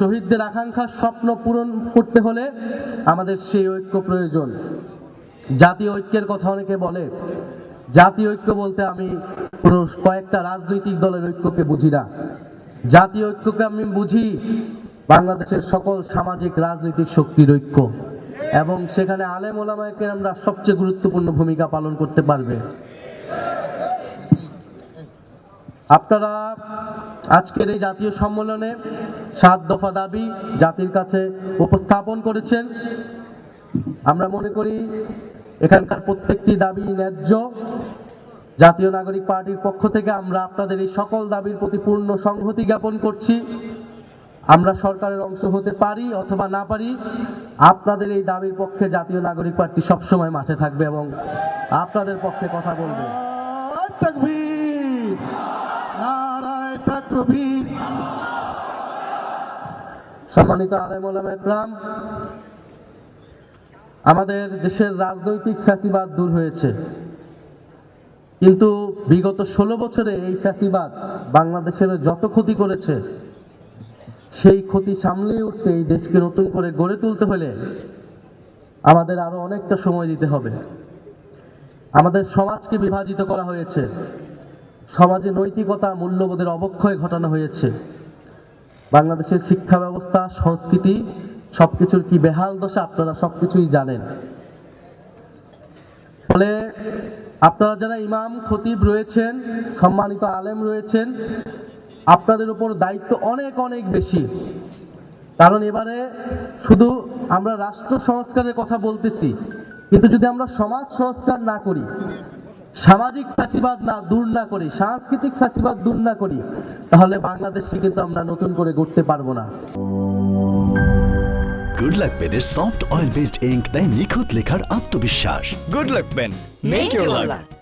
শহীদদের আকাঙ্ক্ষার স্বপ্ন পূরণ করতে হলে আমাদের সেই ঐক্য প্রয়োজন। জাতীয় ঐক্যের কথা অনেকে বলে, জাতীয় ঐক্য বলতে আমি কয়েকটা রাজনৈতিক দলের ঐক্যকে বুঝি না। জাতীয় ঐক্যকে আমি বুঝি বাংলাদেশের সকল সামাজিক রাজনৈতিক শক্তির ঐক্য, এবং সেখানে আলেম ওলামায়কে আমরা সবচেয়ে গুরুত্বপূর্ণ ভূমিকা পালন করতে পারবে। আপনারা আজকের এই জাতীয় সম্মেলনে সাত দফা দাবি জাতির কাছে উপস্থাপন করেছেন। আমরা মনে করি এখানকার প্রত্যেকটি দাবি ন্যায্য। জাতীয় নাগরিক পার্টির পক্ষ থেকে আমরা আপনাদের এই সকল দাবির প্রতি পূর্ণ সংহতি জ্ঞাপন করছি। আমরা সরকারের অংশ হতে পারি অথবা না পারি, আপনাদের এই দাবির পক্ষে জাতীয় নাগরিক পার্টি সবসময় মাঠে থাকবে এবং আপনাদের পক্ষে কথা বলবে। সম্মানিত আলেম ওলামা আমাদের দেশের রাজনৈতিক ফ্যাসিবাদ দূর হয়েছে। কিন্তু বিগত ষোলো বছরে এই ফ্যাসিবাদ বাংলাদেশের যত ক্ষতি করেছে, সেই ক্ষতি সামলে উঠতে এই দেশকে নতুন করে গড়ে তুলতে হলে আমাদের আরও অনেকটা সময় দিতে হবে। আমাদের সমাজকে বিভাজিত করা হয়েছে। সমাজে নৈতিকতা, মূল্যবোধের অবক্ষয় ঘটানো হয়েছে। বাংলাদেশের শিক্ষা ব্যবস্থা, সংস্কৃতি, সবকিছুর কি বেহাল দশা আপনারা সবকিছুই জানেন। ফলে আপনারা যারা ইমাম, খতিব রয়েছেন, সম্মানিত আলেম রয়েছেন, আপনাদের উপর দায়িত্ব অনেক অনেক বেশি। কারণ এবারে শুধু আমরা রাষ্ট্র সংস্কারের কথা বলতেছি, কিন্তু যদি আমরা সমাজ সংস্কার না করি সামাজিক ফ্যাসিবাদ না দূর না করি সাংস্কৃতিক ফ্যাসিবাদ দূর না করি তাহলে বাংলাদেশকে কিন্তু আমরা নতুন করে গড়তে পারব না। গুড লাক পেনের সফট অয়েল বেসড ইঙ্ক তাই নিখুঁত লেখার আত্মবিশ্বাস। Good luck pen make your luck